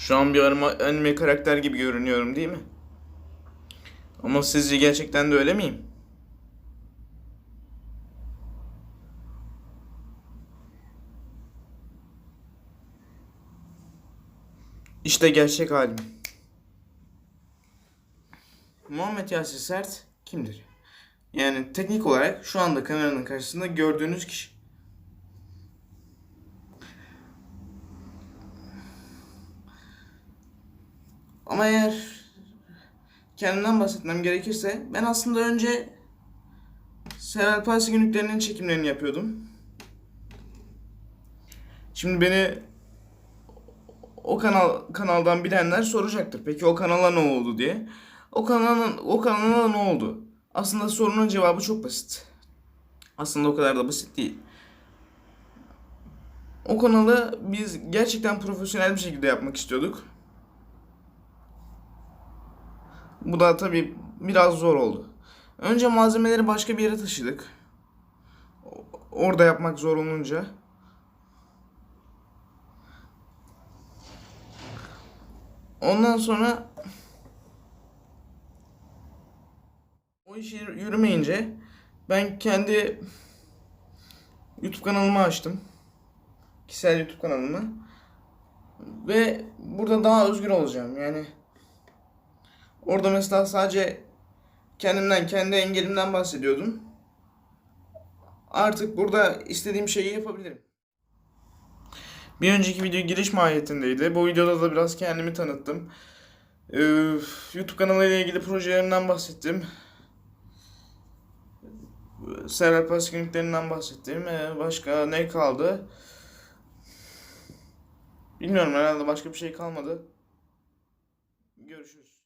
Şu an bir anime, karakter gibi görünüyorum değil mi? Ama sizce gerçekten de öyle miyim? İşte gerçek halim. Muhammed Yasir Sert kimdir? Yani teknik olarak şu anda kameranın karşısında gördüğünüz kişi. Ama eğer kendimden bahsetmem gerekirse ben aslında önce Seral Partisi günlüklerinin çekimlerini yapıyordum. Şimdi beni o kanal kanaldan bilenler soracaktır. Peki o kanala ne oldu diye. O kanalın o kanala ne oldu? Aslında sorunun cevabı çok basit. Aslında o kadar da basit değil. O kanalı biz gerçekten profesyonel bir şekilde yapmak istiyorduk. Bu da tabii biraz zor oldu. Önce malzemeleri başka bir yere taşıdık. Orada yapmak zor olunca. Ondan sonra o iş yürü- yürümeyince ben kendi YouTube kanalımı açtım. Kişisel YouTube kanalımı. Ve burada daha özgür olacağım. Yani orada mesela sadece kendimden, kendi engelimden bahsediyordum. Artık burada istediğim şeyi yapabilirim. Bir önceki video giriş mahiyetindeydi. Bu videoda da biraz kendimi tanıttım. Ee, YouTube kanalı ile ilgili projelerimden bahsettim. Server Pass günlüklerinden bahsettim. Ee, başka ne kaldı? Bilmiyorum herhalde başka bir şey kalmadı. Görüşürüz.